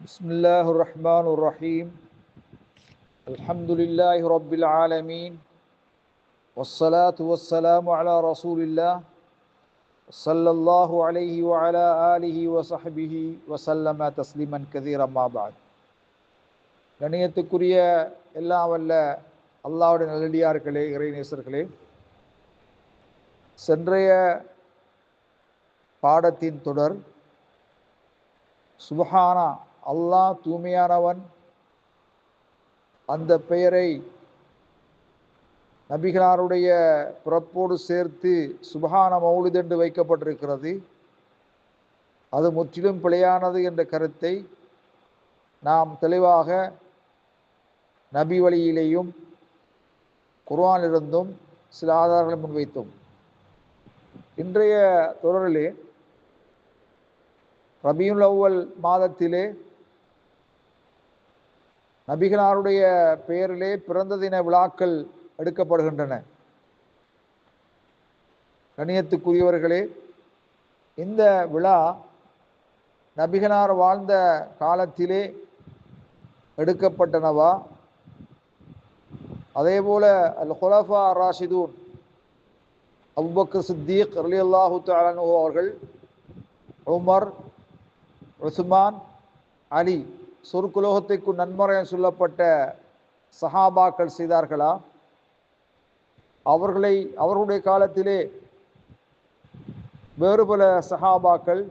بسم الله الرحمن الرحيم الحمد لله رب العالمين والصلاة والسلام على رسول الله صلى الله عليه وعلى آله وصحبه وسلم تسليما كثيرا ما بعد கணியத்துக்குரிய எல்லாம் வல்ல அல்லாவுடைய நல்லடியார்களே இறைநேசர்களே சென்றைய பாடத்தின் தொடர் சுபஹானா அல்லாஹ் தூய்மையானவன். அந்த பெயரை நபிகளாருடைய பிறப்போடு சேர்த்து சுபகான மௌலித் என்று வைக்கப்பட்டிருக்கிறது. அது முற்றிலும் பிழையானது என்ற கருத்தை நாம் தெளிவாக நபி வழியிலேயும் குர்வானிலிருந்தும் சில ஆதாரங்களை முன்வைத்தோம். இன்றைய தொடரிலே ரபியுல் அவ்வல் மாதத்திலே நபிகளாருடைய பெயரிலே பிறந்த தின விழாக்கள் எடுக்கப்படுகின்றன. கணியத்துக்குரியவர்களே இந்த விழா நபிகனார் வாழ்ந்த காலத்திலே எடுக்கப்பட்டனவா? அதே போல அல் ஹுலஃபா ராஷிதூன் அபுபக்கர் சித்தீக் அலி அல்லாஹு தாலனு அவர்கள் உமர் உஸ்மான் அலி சொருக்குலோகத்திற்கு நன்முறை சொல்லப்பட்ட சஹாபாக்கள் செய்தார்களா? அவர்களை அவர்களுடைய காலத்திலே வேறு பல சஹாபாக்கள்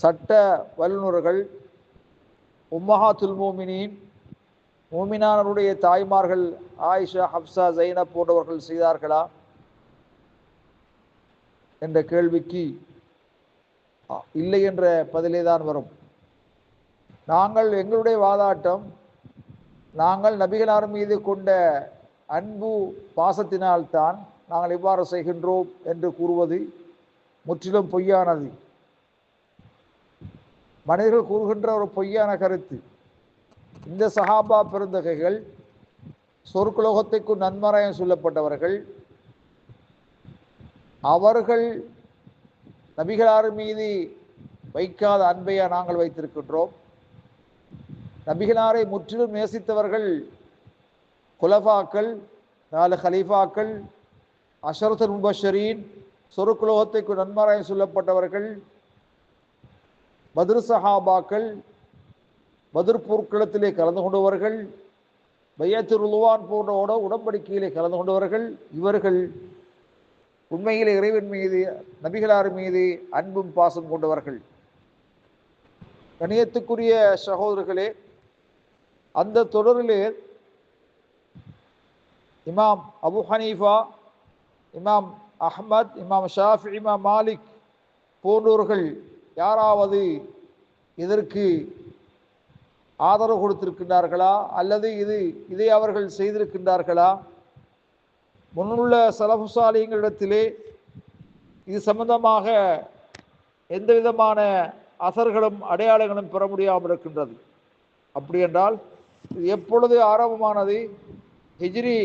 சட்ட வல்லுநர்கள் உம்மஹாத்துல் மோமினின் மூமினானருடைய தாய்மார்கள் ஆயிஷா ஹப்சா ஜைனப் போன்றவர்கள் செய்தார்களா? என்ற கேள்விக்கு இல்லை என்ற பதிலே தான் வரும். நாங்கள் எங்களுடைய வாதாட்டம் நாங்கள் நபிகளார் மீது கொண்ட அன்பு பாசத்தினால்தான் நாங்கள் இவ்வாறு செய்கின்றோம் என்று கூறுவது முற்றிலும் பொய்யானது. மனிதர்கள் கூறுகின்ற ஒரு பொய்யான கருத்து. இந்த சஹாபா பெருந்தகைகள் சொற்குலோகத்திற்கு நன்மராயம் சொல்லப்பட்டவர்கள். அவர்கள் நபிகளார் மீது வைக்காத அன்பையா நாங்கள் வைத்திருக்கின்றோம். நபிகளாரை முற்றிலும் நேசித்தவர்கள் குலஃபாக்கள் நாலு ஹலீஃபாக்கள் அஷரத் முபஷரீன் சொருக்குலோகத்துக்கு நன்மாராயம் சொல்லப்பட்டவர்கள் பத்ரு சஹாபாக்கள் பத்ர் போர்க்களத்திலே கலந்து கொண்டவர்கள் பையத்துர் உலுவான் போன்றோட உடன்படிக்கையிலே கலந்து கொண்டவர்கள் இவர்கள் உண்மையிலே இறைவன் மீது நபிகளார் மீது அன்பும் பாசம் கொண்டவர்கள். கணியத்துக்குரிய சகோதரர்களே அந்த தொடரிலே இமாம் அபு ஹனீஃபா இமாம் அஹ்மத் இமாம் ஷாஃபி இமாம் மாலிக் போன்றவர்கள் யாராவது இதற்கு ஆதரவு கொடுத்திருக்கின்றார்களா? அல்லது இது இதை அவர்கள் செய்திருக்கின்றார்களா? முன்னுள்ள சலபுசாலிங்களிடத்திலே இது சம்பந்தமாக எந்த விதமான அசர்களும் அடையாளங்களும் பெற முடியாமல் இருக்கின்றது. அப்படி என்றால் எப்பொழுது ஆரம்பமானது? ஹிஜ்ரி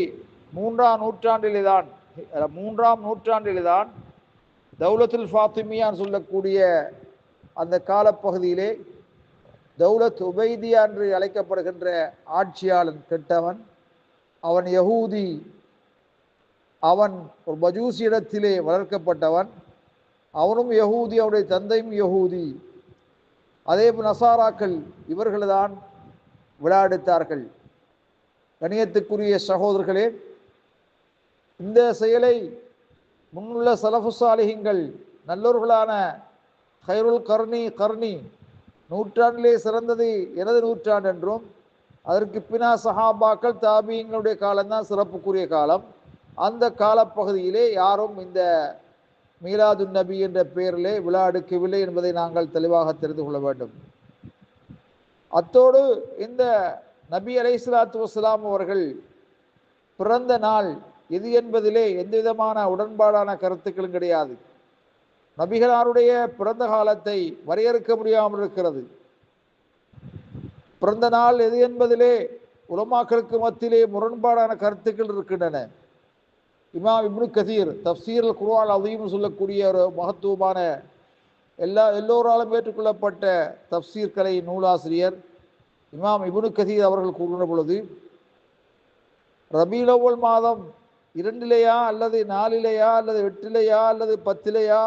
மூன்றாம் நூற்றாண்டில்தான். மூன்றாம் நூற்றாண்டில்தான் தௌலத்துல் ஃபாத்திமியான்னு சொல்லக்கூடிய அந்த காலப்பகுதியிலே தௌலத் உபைதியா என்று அழைக்கப்படுகின்ற ஆட்சியாளன் கெட்டவன் அவன் யகூதி அவன் ஒரு மஜூசி இடத்திலே வளர்க்கப்பட்டவன் அவனும் யகூதி அவனுடைய தந்தையும் யகூதி. அதே நசாராக்கள் இவர்கள்தான் விளையாடுத்தார்கள். கணியத்துக்குரிய சகோதரர்களே இந்த செயலை முன்னுள்ள சலஃபுசாலிகங்கள் நல்லோர்களான ஹைருல் கர்ணி கர்ணி நூற்றாண்டிலே சிறந்தது எனது நூற்றாண்டு என்றும் அதற்கு பின்னா சஹாபாக்கள் தாபியங்களுடைய காலம்தான் சிறப்புக்குரிய காலம். அந்த காலப்பகுதியிலே யாரும் இந்த மீலாது நபி என்ற பெயரிலே விழா எடுக்கவில்லை என்பதை நாங்கள் தெளிவாக தெரிந்து கொள்ள வேண்டும். அத்தோடு இந்த நபி அலை சலாத்து வசலாம் அவர்கள் பிறந்த நாள் எது என்பதிலே எந்த விதமான உடன்பாடான கருத்துக்களும் கிடையாது. நபிகளாருடைய பிறந்த காலத்தை வரையறுக்க முடியாமல் இருக்கிறது. பிறந்த நாள் எது என்பதிலே உலமாக்களுக்கு மத்தியிலே முரண்பாடான கருத்துக்கள் இருக்கின்றன. இமாம் இப்னு கதீர் தப்சீர் குர்ஆன் அதையும் சொல்லக்கூடிய ஒரு மகத்துவமான எல்லா எல்லோராலும் ஏற்றுக்கொள்ளப்பட்ட தப்சீர் கலை நூலாசிரியர் இமாம் இபுனு கதீர் அவர்கள் கூறுகிற பொழுது ரபீலோவல் மாதம் இரண்டிலேயா அல்லது நாலிலேயா அல்லது எட்டிலேயா அல்லது பத்திலேயா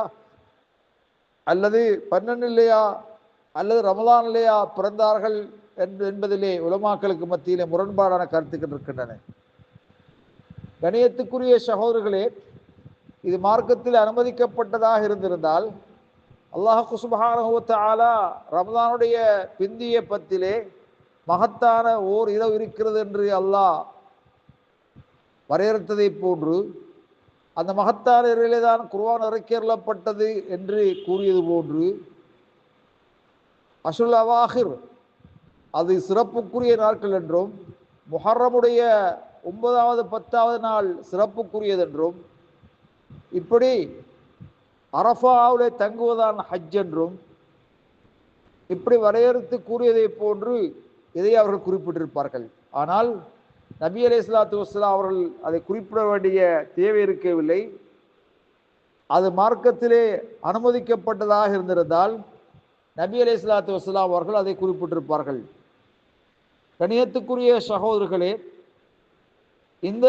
அல்லது பன்னெண்டுலேயா அல்லது ரமலானிலேயா பிறந்தார்கள் என்பதிலே உலமாக்களுக்கு மத்தியிலே முரண்பாடான கருத்துக்கள் இருக்கின்றன. கணியத்துக்குரிய சகோதரர்களே இது மார்க்கத்தில் அனுமதிக்கப்பட்டதாக இருந்திருந்தால் அல்லாஹு சுபஹானஹுவத்த ஆலா ரமதானுடைய பிந்திய பத்திலே மகத்தான ஓர் இரவு இருக்கிறது என்று அல்லாஹ் வரையறுத்ததை போன்று அந்த மகத்தான இரவிலே தான் குர்வான் இறக்கேறப்பட்டது என்று கூறியது போன்று அசுல் அவாஹிர் அது சிறப்புக்குரிய நாட்கள் என்றும் முஹர்ரமுடைய ஒன்பதாவது பத்தாவது நாள் சிறப்புக்குரியதென்றும் இப்படி அரஃபாவிலே தங்குவதான் ஹஜ் என்றும் இப்படி வரையறுத்து கூறியதை போன்று இதை அவர்கள் குறிப்பிட்டிருப்பார்கள். ஆனால் நபி அலி இஸ்லாத்து வஸ்லாம் அவர்கள் அதை குறிப்பிட வேண்டிய தேவை இருக்கவில்லை. அது மார்க்கத்திலே அனுமதிக்கப்பட்டதாக இருந்திருந்தால் நபி அலி இஸ்லாத்து வஸ்லாம் அவர்கள் அதை குறிப்பிட்டிருப்பார்கள். கணியத்துக்குரிய சகோதரர்களே இந்த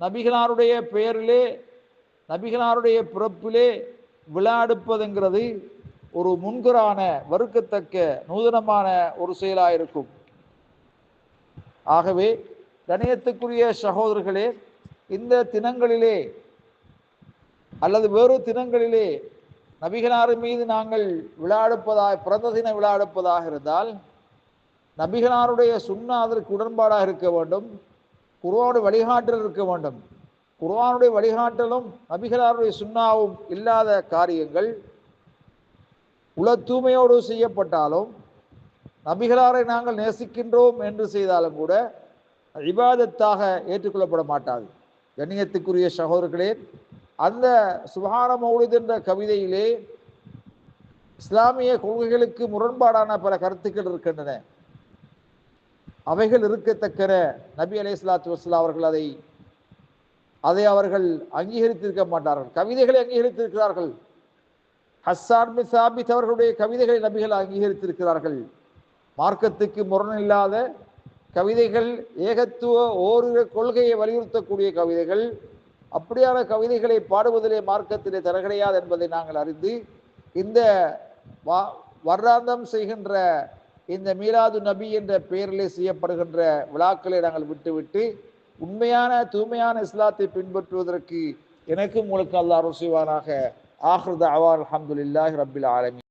நபிகளாருடைய பெயரிலே நபிகளாருடைய பிறப்பிலே விளையாடுப்பதுங்கிறது ஒரு முன்கரான வறுக்கத்தக்க நூதனமான ஒரு செயலாக இருக்கும் ஆகவே கணியத்துக்குரிய சகோதரர்களே இந்த தினங்களிலே அல்லது வேறு தினங்களிலே நபிகளாறு மீது நாங்கள் விளையாடுப்பதாக பிறந்த தினம் விளையாடுப்பதாக இருந்தால் நபிகளாருடைய சுண்ணா அதற்கு உடன்பாடாக இருக்க வேண்டும் குருவோடு வழிகாட்டல் இருக்க வேண்டும். குர்வானுடைய வழிகாட்டலும் நபிகளாருடைய சுண்ணாவும் இல்லாத காரியங்கள் உல தூய்மையோடு செய்யப்பட்டாலும் நபிகளாரை நாங்கள் நேசிக்கின்றோம் என்று செய்தாலும் கூட இபாதத்தாக ஏற்றுக்கொள்ளப்பட மாட்டாது. கண்ணியத்துக்குரிய சகோதரர்களே அந்த சுகான மௌலித் என்ற கவிதையிலே இஸ்லாமிய கொள்கைகளுக்கு முரண்பாடான பல கருத்துக்கள் இருக்கின்றன. அவைகள் இருக்கத்தக்கன நபி அலை இஸ்லாத்து வஸ்லா அவர்கள் அதை அதை அவர்கள் அங்கீகரித்திருக்க மாட்டார்கள். கவிதைகளை அங்கீகரித்திருக்கிறார்கள். ஹஸ்ஸான் பின் சாபித் அவர்களுடைய கவிதைகளை நபிகள் அங்கீகரித்திருக்கிறார்கள். மார்க்கத்துக்கு முரணில்லாத கவிதைகள் ஏகத்துவ ஓரிரு கொள்கையை வலியுறுத்தக்கூடிய கவிதைகள் அப்படியான கவிதைகளை பாடுவதிலே மார்க்கத்திலே தர கிடையாது என்பதை நாங்கள் அறிந்து இந்த வர்றாந்தம் செய்கின்ற இந்த மீலாது நபி என்ற பெயரிலே செய்யப்படுகின்ற விழாக்களை நாங்கள் விட்டுவிட்டு உண்மையான தூய்மையான இஸ்லாத்தை பின்பற்றுவதற்கு எனக்கும் உங்களுக்கு அல்லாஹ் ருசிவானாக ஆஹ்ருத அவார் அலமதுல்லாஹி ரபில் ஆலமி